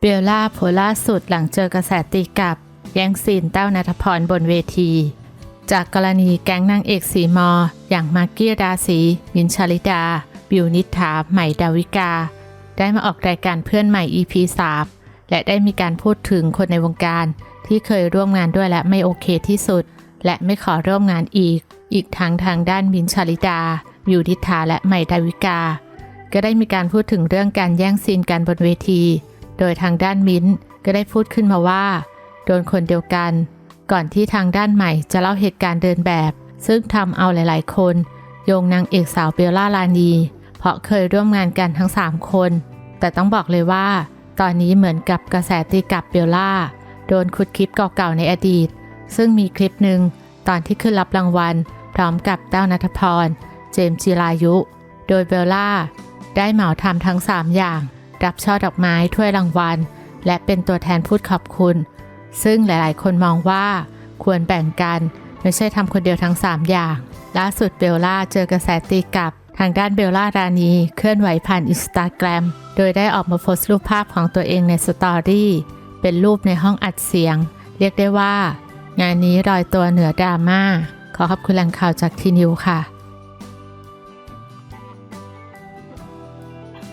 เบลล่าโพล่าสุดหลังเจอกระแสตีกลับ แย่งซีนแต้วนัทพรบนเวที จากกรณีแก๊งนางเอกสีมอ อย่างมากกี้ราศีมินชาลิดา บิวนิษฐาใหม่ดาวิกา ได้มาออกรายการเพื่อนใหม่ EP 3และได้มีการพูดถึงคนในวงการ ที่เคยร่วมงานด้วยและไม่โอเคที่สุด และไม่ขอร่วมงานอีก อีกทั้งทางด้านมินชาลิดา บิวนิษฐาและใหม่ดาวิกา ก็ได้มีการพูดถึงเรื่องการแย่งซีนกันบนเวที โดยทางด้านมิ้นก็ได้พูดขึ้นมาว่า โดนคนเดียวกัน ก่อนที่ทางด้านใหม่จะเล่าเหตุการณ์เดินแบบ ซึ่งทำเอาหลาย ๆ คน โยงนางเอกสาวเบลล่าลานี เพราะเคยร่วมงานกันทั้ง 3 คน แต่ต้องบอกเลยว่า ตอนนี้เหมือนกับกระแสตีกลับเบลล่า โดนขุดคลิปเก่าๆในอดีต ซึ่งมีคลิปหนึ่งตอนที่ขึ้นรับรางวัล พร้อมกับเต้านัทพร เจมส์จิรายุ โดยเบลล่า ได้เหมาทำทั้ง 3 อย่าง รับช่อดอกไม้ถ้วยรางวัล และเป็นตัวแทนพูดขอบคุณ ซึ่งหลายๆ คนมองว่าควรแบ่งกันไม่ใช่ทำคนเดียวทั้ง 3 อย่าง ล่าสุดเบลล่าเจอกระแสตีกลับ ทางด้านเบลล่ารานีเคลื่อนไหวผ่านอินสตาแกรมโดยได้ออกมาโพสต์รูปภาพของตัวเองในสตอรี่เป็นรูปในห้องอัดเสียง เรียกได้ว่า งานนี้ลอยตัวเหนือดราม่าขอขอบคุณแหล่งข่าวจากทีนิวค่ะ